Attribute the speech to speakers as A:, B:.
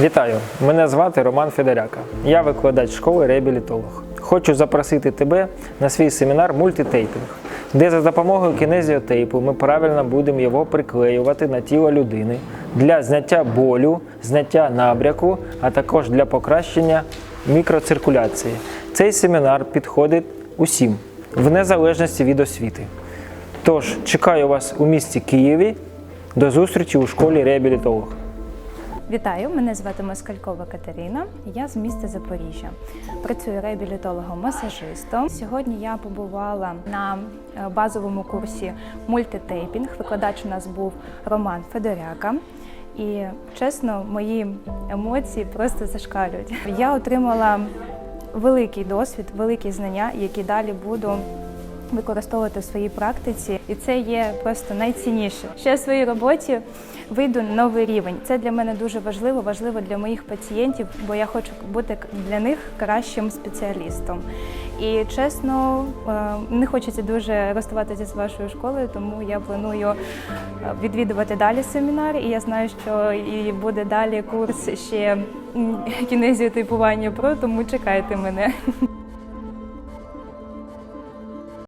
A: Вітаю! Мене звати Роман Федоряка. Я викладач школи реабілітолог. Хочу запросити тебе на свій семінар мультитейпінг, де за допомогою кінезіотейпу ми правильно будемо його приклеювати на тіло людини для зняття болю, зняття набряку, а також для покращення мікроциркуляції. Цей семінар підходить усім, в незалежності від освіти. Тож чекаю вас у місті Києві. До зустрічі у школі реабілітолог.
B: Вітаю, мене звати Москалькова Катерина. Я з міста Запоріжжя. Працюю реабілітологом-масажистом. Сьогодні я побувала на е, базовому курсі мультитейпінг. Викладач у нас був Роман Федоряка. І чесно, мої емоції просто зашкалюють. Я отримала великий досвід, великі знання, які далі буду використовувати в своїй практиці, і це є просто найцінніше. Ще в своїй роботі вийду на новий рівень. Це для мене дуже важливо, важливо для моїх пацієнтів, бо я хочу бути для них кращим спеціалістом. І чесно, е, не хочеться дуже розставатися з вашою школою, тому я планую е, відвідувати далі семінари. І я знаю, що і буде далі курс ще кінезіотипування про, тому чекайте мене.